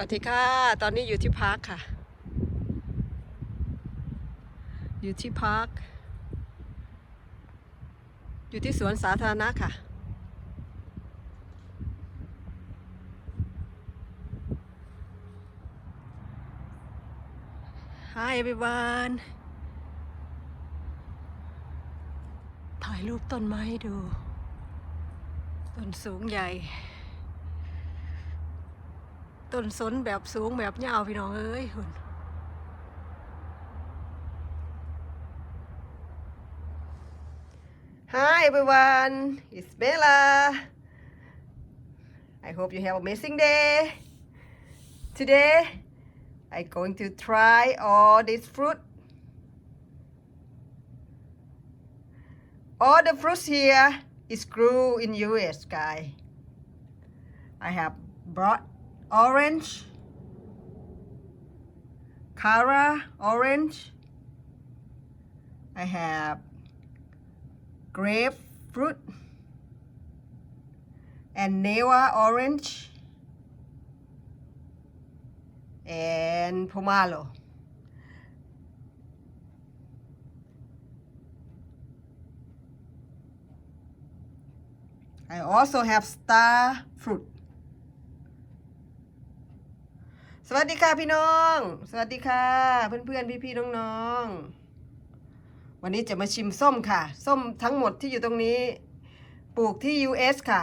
วัสดีค่ะ ตอนนี้อยู่ที่พาร์คค่ะ อยู่ที่พาร์คอยู่ที่สวนสาธารณะค่ะ Hi everyone ถ่ายรูปต้นไม้ดู ต้นสูงใหญ่ ต้นสนแบบสูงแบบยาวพี่น้องเอ้ยคุณ Hi everyone it's Bella I hope you have amazing day today I going to try all this fruit all the fruits here is grew in US guy I have brought orange, Cara orange. I have grapefruit and Neva orange and pomelo. I also have star fruit. สวัสดีค่ะพี่น้อง สวัสดีค่ะ เพื่อนๆพี่ๆน้องๆวันนี้จะมาชิมส้มค่ะ ส้มทั้งหมดที่อยู่ตรงนี้ ปลูกที่ US ค่ะ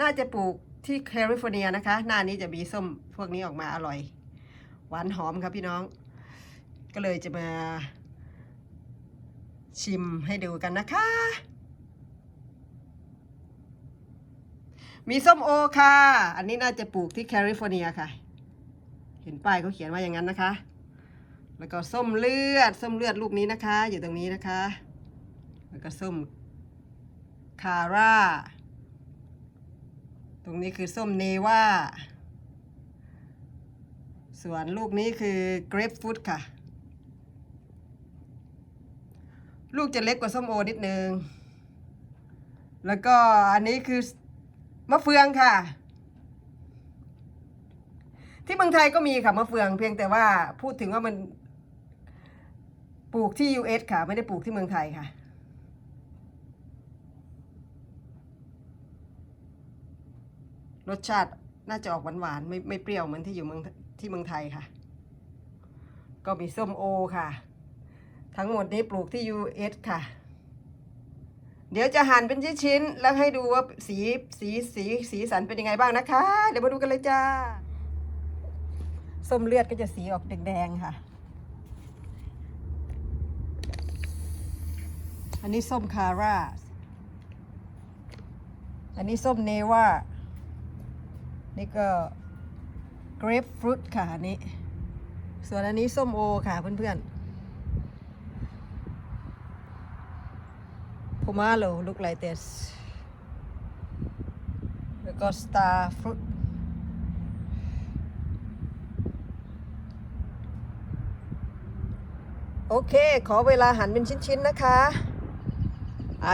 น่าจะปลูกที่แคลิฟอร์เนียนะคะ หน้านี้จะมีส้มพวกนี้ออกมาอร่อย หวานหอมครับพี่น้อง ก็เลยจะมาชิมให้ดูกันนะคะ มีส้มโอค่ะ อันนี้น่าจะปลูกที่แคลิฟอร์เนียค่ะ เห็นป้ายเขาเขียนว่าอย่างนั้นนะคะ แล้วก็ส้มเลือด ส้มเลือดลูกนี้นะคะ อยู่ตรงนี้นะคะ แล้วก็ส้มคาร่า ตรงนี้คือส้มเนว่า ส่วนลูกนี้คือเกรปฟรุตค่ะ ลูกจะเล็กกว่าส้มโอนิดนึง แล้วก็อันนี้คือมะเฟืองค่ะ ที่เมืองไทยก็มีค่ะมะเฟือง เพียงแต่ว่าพูดถึงว่ามันปลูกที่ US ค่ะ ไม่ได้ปลูกที่เมืองไทยค่ะ รสชาติน่าจะออกหวานๆไม่ไม่เปรี้ยวเหมือนที่อยู่เมืองที่เมืองไทยค่ะ ก็มีส้มโอค่ะ ทั้งหมดนี้ปลูกที่ US ค่ะ เดี๋ยวจะหั่นเป็นชิ้นๆแล้วให้ดูว่าสีสีสีสีสันเป็นยังไงบ้างนะคะ เดี๋ยวมาดูกันเลยจ้า ส้มเลือดก็จะสีออกแดงๆค่ะ อันนี้ส้มคาร่า อันนี้ส้มเนว่า นี่ก็เกรปฟรุตค่ะอันนี้ ส่วนอันนี้ส้มโอค่ะเพื่อนๆ pomelo look like this แล้วก็ star fruit โอเค ขอเวลาหั่นเป็นชิ้นๆนะคะ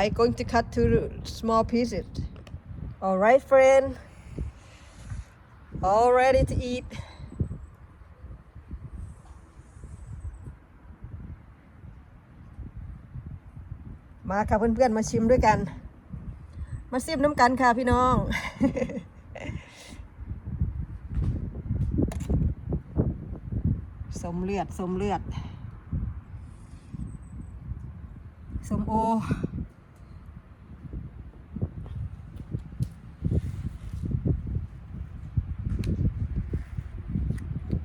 I going to cut to small pieces alright friend all ready to eat มา ค่ะ เพื่อน ๆ มาชิมด้วยกัน มาซิมน้ำกันค่ะพี่น้อง สมเลือด สมเลือด สม โอ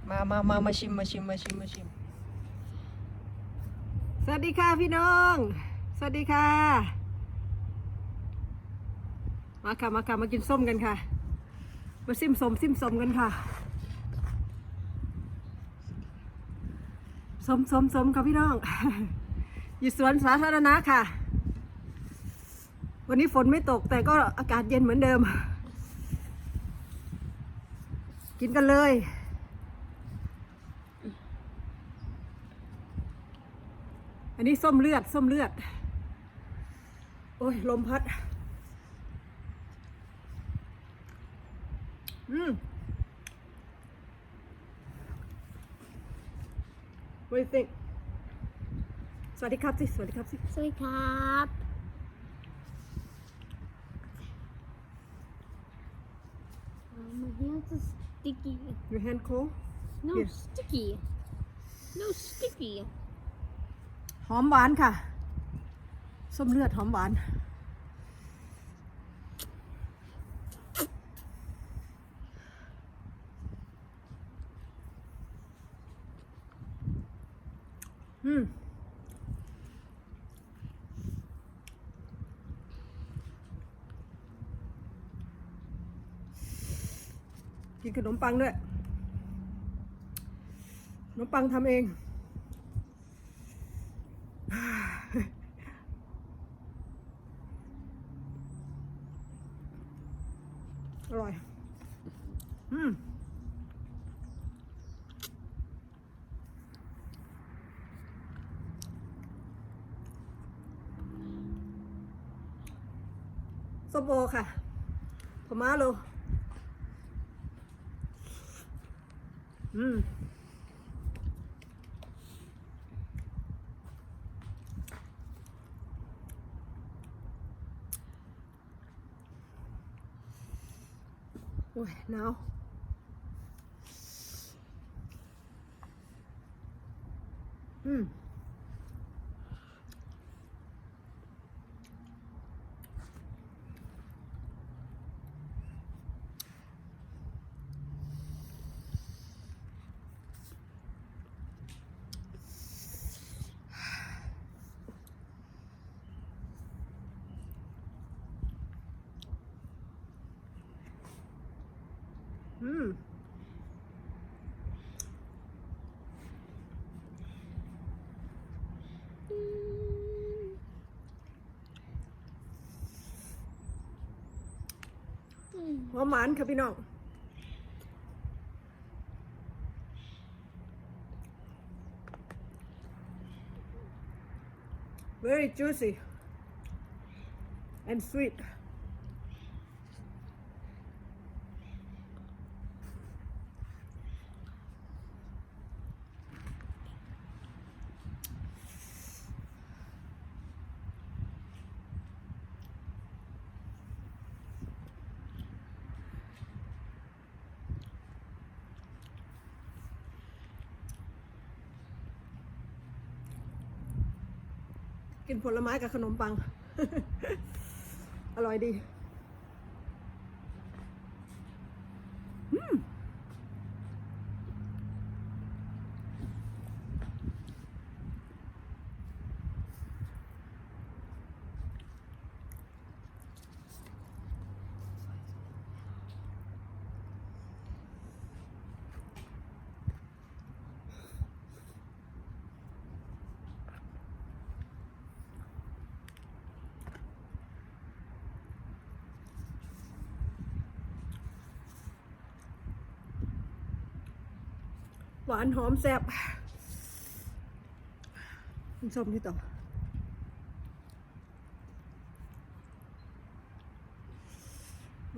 มามามามาชิม มาชิม มาชิม มาชิม สวัสดีค่ะพี่น้อง สวัสดีค่ะ มาค่ะ มาค่ะ มากินส้มกันค่ะ มาซิมสมซิมสมกันค่ะ สมสมสมค่ะพี่น้อง ยู่สวนสาธารณะค่ะ วันนี้ฝนไม่ตกแต่ก็อากาศเย็นเหมือนเดิม กินกันเลยอันนี้ส้มเลือด ส้มเลือด โอ้ย ลมพัด อืม What do you think? วัสดีครับสิ สวัสดีครับสิ สวัสดีครับ Oh, my hands are sticky. Your hand cold No Yes. sticky. No sticky. หอมหวานค่ะ ส้มเลือดหอมหวาน อืม ขนมปังด้วย ขนมปังทำเอง อร่อย อืมส้มโอค่ะผม้าโล อืมโหอมหวานค่ะพี่น้อง very juicy and sweet กินผลไม้กับขนมปัง อร่อยดี อืม วานหอมแซ่บคุณชมดีต่อเ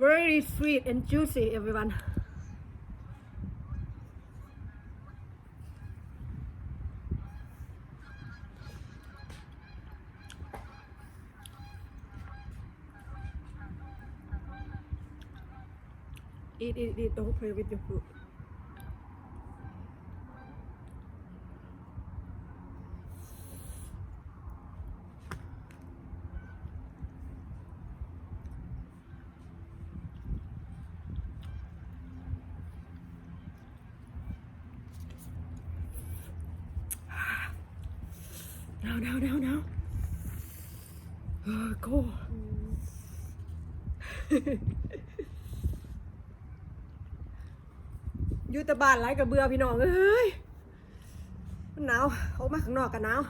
very sweet and juicy everyone อีดอีดอีดโองเพลย์กิดเดอะฟูด ยู่แต่บ้านไรกับเบื่อพี่น้องเอ้ยมันหนาวออกมาข้างนอกกันหนาว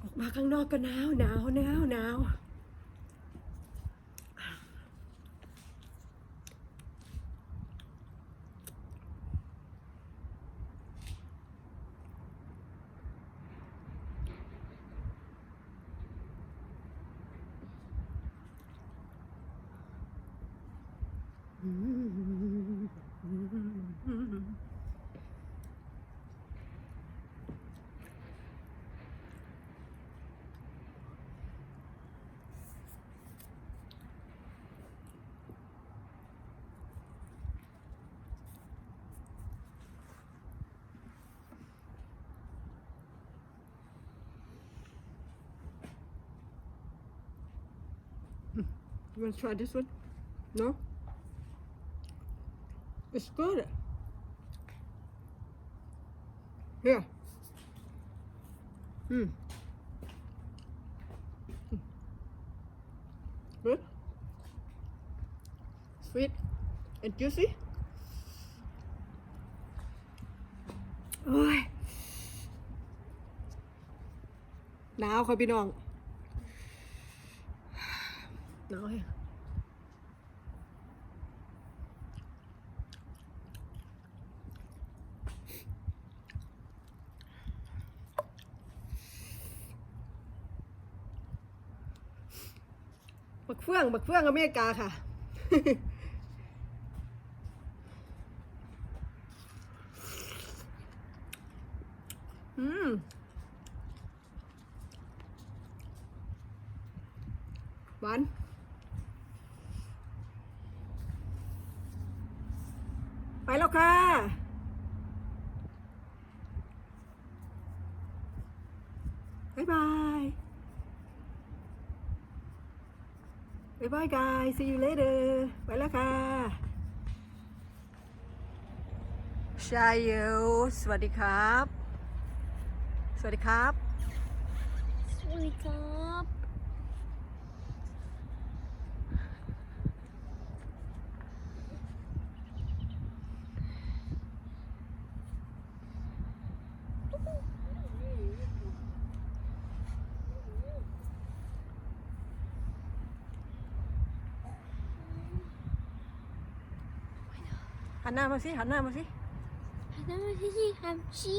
ออกมาข้างนอกก็หนาวหนาวหนาวหนาว You want to try this one? No? It's good. Here. Hmm. Mm. Good. Sweet and juicy. โอ้ยหนาวค่ะพี่น้อง ห นาวแฮะบักเฟื่องบักเฟื่องอเมริกาค่ะอืมหวาน ไปแล้วค่ะ บ๊ายบาย บ๊ายบาย guys see you later ไปแล้วค่ะชายเยลสวัสดีครับ สวัสดีครับ สวัสดีครับ หันหน้ามาสิหันหน้ามาสิหันหน้ามาที่ที่ทำชี้